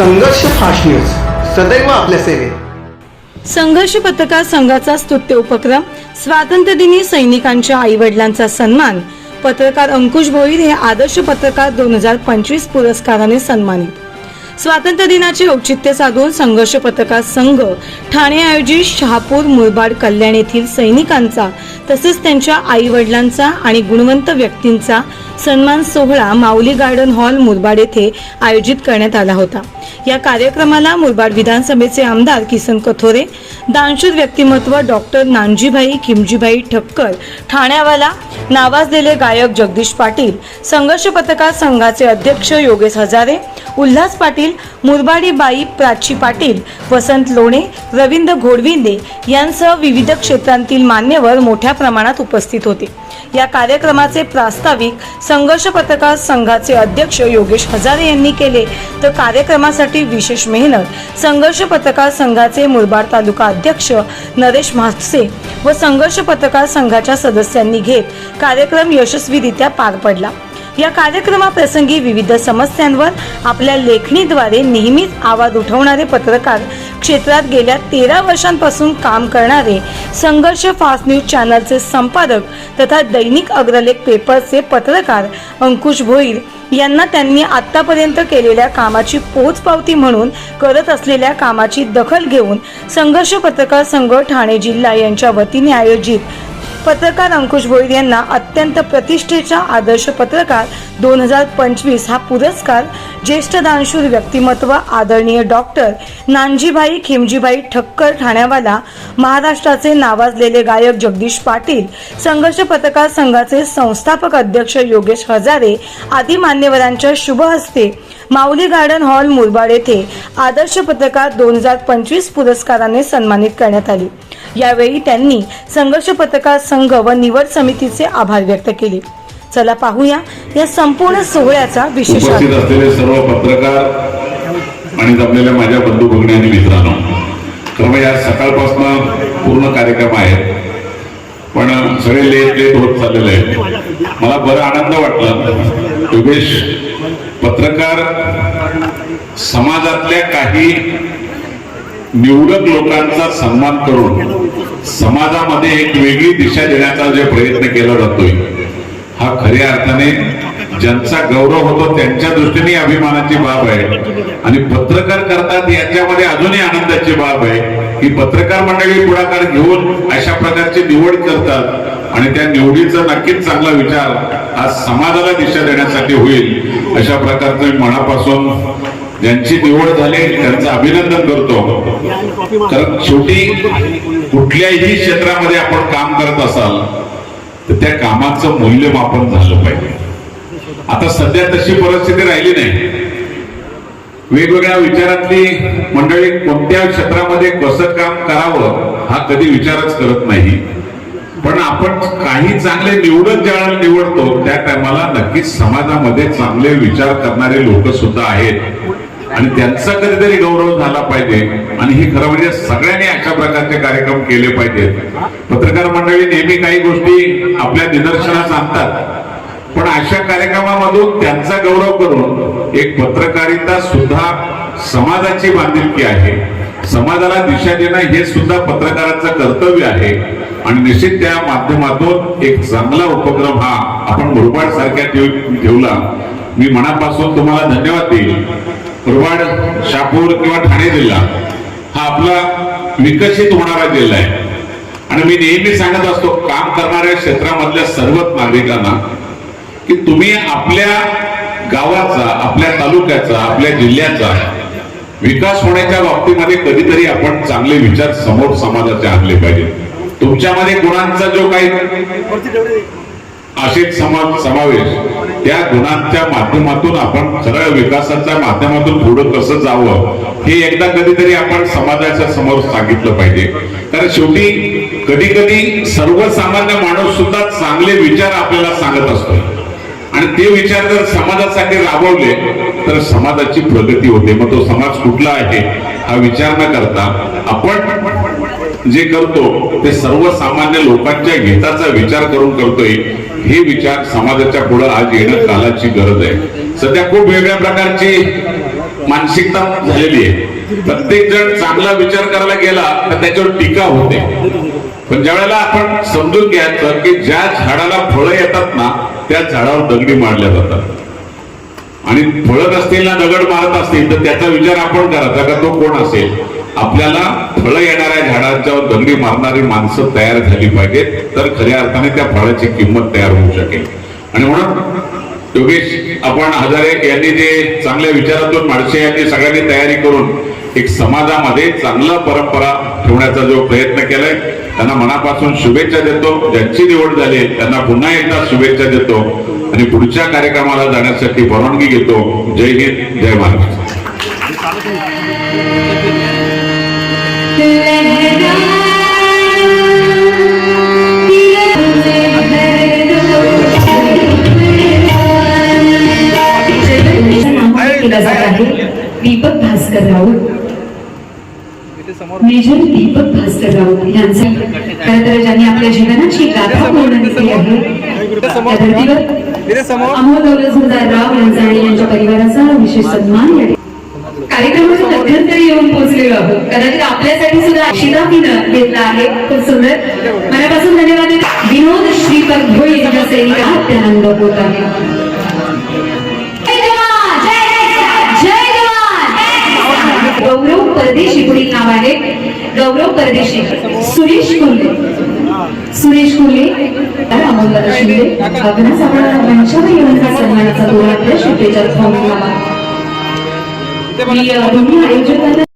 संघर्ष fast news. सदैव आपल्या सेवेत. संघर्ष पत्रकार संघाचा स्तुत्य उपक्रम स्वातंत्र्यदिनी सैनिकांच्या आई वडिलांचा सन्मान पत्रकार अंकुश भोईर हे आदर्श पत्रकार दोन हजार पंचवीस पुरस्काराने सन्मानित. स्वातंत्र्य दिनाचे औचित्य साधून संघर्ष पत्रकार संघ ठाणे आयोजित शहापूर मुरबाड कल्याण येथील सैनिकांचा तसेच त्यांच्या आई वडिलांचा आणि गुणवंत व्यक्तींचा सन्मान सोहळा माऊली गार्डन हॉल मुरबाड येथे आयोजित करण्यात आला होता. या कार्यक्रमाला मुरबाड विधानसभेचे आमदार किसन कथोरे दानशूर व्यक्तिमत्व डॉक्टर नानजीभाई किमजीभाई ठक्कर ठाण्यावाला नावाजलेले गायक जगदीश पाटील संघर्ष पत्रकार संघाचे अध्यक्ष योगेश हजारे उल्हास पाटील मुरबाडी बाई प्राची पाटील वसंत लोणे रवींद्र घोडविंदे यांसह विविध क्षेत्रांतील मान्यवर मोठ्या प्रमाणात उपस्थित होते. या कार्यक्रमाचे प्रास्ताविक संघर्ष पत्रकार संघाचे अध्यक्ष योगेश हजारे यांनी केले. तर कार्यक्रमासाठी विशेष मेहनत संघर्ष पत्रकार संघाचे मुरबाड तालुका अध्यक्ष नरेश म्हापसे व संघर्ष पत्रकार संघाच्या सदस्यांनी घेत कार्यक्रम यशस्वीरित्या पार पडला. या कार्यक्रमाप्रसंगी विविध समस्यांवर आपल्या लेखणीद्वारे नेहमीच आवाज उठवणारे पत्रकार क्षेत्रात गेल्या तेरा वर्षांपासून काम करणारे संघर्ष फास्ट न्यूज चॅनलचे संपादक तथा दैनिक अग्रलेख पेपरचे पत्रकार अंकुश भोईर यांना त्यांनी आतापर्यंत केलेल्या कामाची पोचपावती म्हणून करत असलेल्या कामाची दखल घेऊन संघर्ष पत्रकार संघ ठाणे जिल्हा यांच्या वतीने आयोजित पत्रकार अंकुश भोईर यांना अत्यंत प्रतिष्ठेचा आदर्श पत्रकार दोन हजार पंचवीस हा पुरस्कार ज्येष्ठ दानशूर व्यक्तिमत्व आदरणीय डॉक्टर नानजीभाई खिमजीभाई ठक्कर ठाण्यावाला महाराष्ट्राचे नावाजलेले गायक जगदीश पाटील संघर्ष पत्रकार संघाचे संस्थापक अध्यक्ष योगेश हजारे आदी मान्यवरांच्या शुभ हस्ते माऊली गार्डन हॉल मुरबाड येथे आदर्श पत्रकार दोन हजार पंचवीस पुरस्काराने सन्मानित करण्यात आली. यावेळी त्यांनी संघर्ष पत्रकार संघ व निवड समितीचे आभार व्यक्त केले. चला पाहूया या संपूर्ण सोहळ्याचा विशेष असलेले सर्व पत्रकार आणि जमलेल्या माझ्या बंधू भगिनी आणि मित्रांनो तर मग या सकाळपासून पूर्ण कार्यक्रम आहे पण सगळे लेट लेट होत चाललेले आहे मला बरं आनंद वाटला. योगेश पत्रकार समाजातल्या काही निवडक लोकांचा सन्मान करून समाजामध्ये एक वेगळी दिशा देण्याचा जे प्रयत्न केला जातोय हा खऱ्या अर्थाने ज्यांचा गौरव होतो त्यांच्या दृष्टीने अभिमानाची बाब आहे. आणि पत्रकार करतात याच्यामध्ये अजूनही आनंदाची बाब आहे की पत्रकार मंडळी पुढाकार घेऊन अशा प्रकारची निवड करतात आणि त्या निवडीचा नक्कीच चांगला विचार आज समाजाला दिशा देण्यासाठी होईल अशा प्रकारचं मनापासून ज्यांची निवड झाली त्यांचं अभिनंदन करतो. कारण शेवटी कुठल्याही क्षेत्रामध्ये आपण काम करत असाल तर त्या कामाचं मूल्यमापन झालं पाहिजे. आता सध्या तशी परिस्थिती राहिली नाही. वेगवेगळ्या विचारातली मंडळी कोणत्या क्षेत्रामध्ये कसं काम करावं हा कधी विचारच करत नाही. पण आपण काही चांगले निवडत ज्या निवडतो त्या टायमाला नक्कीच समाजामध्ये चांगले विचार करणारे लोक सुद्धा आहेत. आणि त्यांचा कधीतरी गौरव झाला पाहिजे. आणि ही खरं म्हणजे सगळ्यांनी अशा प्रकारचे कार्यक्रम केले पाहिजेत पत्रकार मंडळी नेहमी काही गोष्टी आपल्या निदर्शनास आणतात. पण अशा कार्यक्रमामधून त्यांचा गौरव करून एक पत्रकारिता सुद्धा समाजाची बांधिलकी आहे. समाजाला दिशा देणं हे सुद्धा पत्रकाराचं कर्तव्य आहे. आणि निश्चित त्या माध्यमातून एक चांगला उपक्रम हा आपण मुरबाड सारख्या ठेवला. मी मनापासून तुम्हाला धन्यवाद देईल मुरबाड शापूर किंवा ठाणे जिल्हा हा आपला विकसित होणारा जिल्हा आहे. आणि मी नेहमी सांगत असतो काम करणाऱ्या क्षेत्रामधल्या सर्वच नागरिकांना की तुम्ही आपल्या गावाचा आपल्या तालुक्याचा आपल्या जिल्ह्याचा विकास होण्याच्या बाबतीमध्ये कधीतरी आपण चांगले विचार समोर समाजाचे आणले पाहिजे. तुमच्यामध्ये गुणांचा जो काही असेच समाज समावेश त्या गुणांच्या माध्यमातून आपण खरं विकासाच्या माध्यमातून पुढं कसं जावं हे एकदा कधीतरी आपण समाजाच्या समोर सांगितलं पाहिजे. कारण शेवटी कधी कधी सर्वसामान्य माणूस सुद्धा चांगले विचार आपल्याला सांगत असतो. आणि ते विचार जर समाजासाठी राबवले तर समाजाची प्रगती होते. मग तो समाज कुठला आहे हा विचार न करता आपण जे करतो ते सर्वसामान्य लोकांच्या हिताचा विचार करून करतोय. हे विचार समाजाच्या पुढे आज येणं कालाची गरज आहे. सध्या खूप वेगळ्या प्रकारची मानसिकता झालेली आहे. प्रत्येक जण चांगला विचार करायला गेला तर त्याच्यावर टीका होते. पण ज्या वेळेला आपण समजून घ्यायचं की ज्या झाडाला फळं येतात ना त्या झाडावर दगडी मारल्या जातात. आणि फळत असतील ना दगड मारत असतील तर त्याचा विचार आपण करायचा का तो कोण असेल? आपल्याला फळं येणाऱ्या झाडांच्यावर दगडी मारणारी माणसं तयार झाली पाहिजेत. तर खऱ्या अर्थाने त्या फळाची किंमत तयार होऊ शकेल. आणि म्हणून योगेश आपण हजारे यांनी जे चांगल्या विचारातून माणसे यांनी सगळ्यांनी तयारी करून एक समाजामध्ये चांगला परंपरा ठेवण्याचा जो प्रयत्न केलाय त्यांना मनापासून शुभेच्छा देतो. ज्यांची निवड झाली त्यांना पुन्हा एकदा शुभेच्छा देतो. आणि पुढच्या कार्यक्रमाला जाण्यासाठी परवानगी घेतो. जय हिंद जय महाराष्ट्र दीपक भास्कर राऊत मेजर दीपक भास्कर राऊत यांचा खरं तर ज्यांनी आपल्या जीवनाची गाथा पूर्ण केली आहे त्या धर्तीवर अमोल दौलतसुद्धा राव यांचा आणि यांच्या परिवाराचा विशेष सन्मान कार्यक्रमाच्या मध्यंतरी येऊन पोहोचलेलो आहोत. कदाचित आपल्यासाठी सुद्धा घेतला आहे खूप सुंदर. मनापासून धन्यवाद. विनोद श्रीपद भोई यांच्या सैनिका अत्यानंद होत आहे! गौरव परदेशी पुढील नाव आहे. गौरव परदेशी. सुरेश कोल्हे सुरेश तर अमोल शिंदे अविनाश आपण मंचावर येऊन सन्मानाचा दोन आपल्या शुभेच्छा ಆಯೋಜಕರ